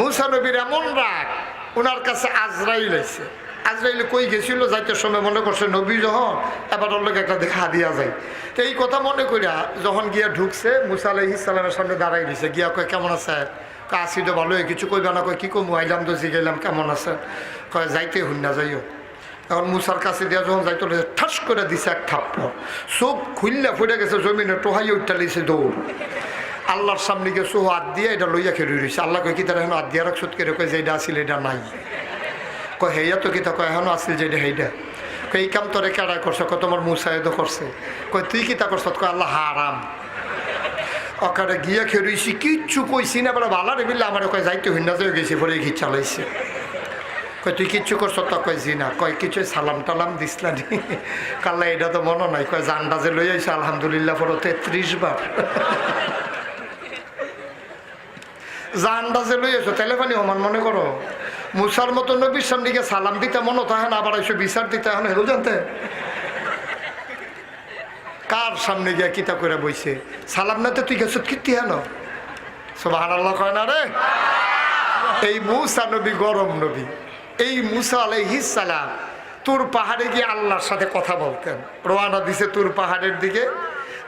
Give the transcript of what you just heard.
মুসা নবীর এমন রাগ ওনার কাছে আজরাইল আছে আজরাইল কই গেছিল? যাইতে সময় মনে করছে নবী যখন, এবার ওর লোক একটা দেখা দিয়া যায়। তো এই কথা মনে করিয়া যখন গিয়া ঢুকছে, মুসা আলহ ইসলামের সামনে দাঁড়াই দিছে গিয়া কয়, কেমন আছে? আসি তো ভালোই, কিছু কইবা না। কয়, কী কমু? আইলাম তো, জিগাইলাম, কেমন আছে? কয়, যাইতে হুন না, যাইও। এখন মুসার কাছে দিয়া যখন যাইতো ঠাস করে দিছে এক থাপ্পড়। চোখ খুললে ফুটে গেছে, জমিনে টোহাই উঠতে লিছে দৌড়। আল্লাহর সামনে গিয়ে সো হাত দিয়ে এটা লইয়া খেয়ে রয়েছে আল্লাহ কয়, কি তারা এখন হাত দিয়ে রাখ সুত করে কয়, যে এটা আসিল এটা নাই। কয় হেয়া তো কিতা কয়, এখনও আসিল যে এটা সেইটা কয়, এই কাম তোরে কেডা করছে? কয়, তোমার মুসাইদ করছে। কয়, তুই কিতা করছ? কয়, আল্লাহ হারাম। অকারে গিয়া খেয়ে রয়েছি কিচ্ছু কইছি না, বলে ভালো রে বিল্লা আমার কয়, যাইতে যে গেছি, পরে ঘি চালাইছে কয়, তুই কিচ্ছু করছ? তো কয় জি না কয় কিছু সালাম টালাম দিসলা নি কাল্লা এটা তো মনে নাই। কয়, জানডা যে লই আইছে, আলহামদুলিল্লাহ, পরে তেত্রিশ বার। জানডা যে লই আইছো তাহলে পানি সমান, মনে করো। মুসার মতো নবীর সামনে গিয়ে সালাম দিতে মনে তো হ্যাঁ আবার এসে বিচার দিতে এখন হেল জানতে কার সামনে গিয়া কিতা করে বইছে? সালাম না তো তুই গেছত কীর্তি হেন? সবাহ আল্লাহ কয় না রে? এই মুসা নবী গরম নবী। এই মুসা আলাইহিস সালাম, তুর পাহাড়ে গিয়ে আল্লাহর সাথে কথা বলতেন। রোয়ানা দিছে তুর পাহাড়ের দিকে।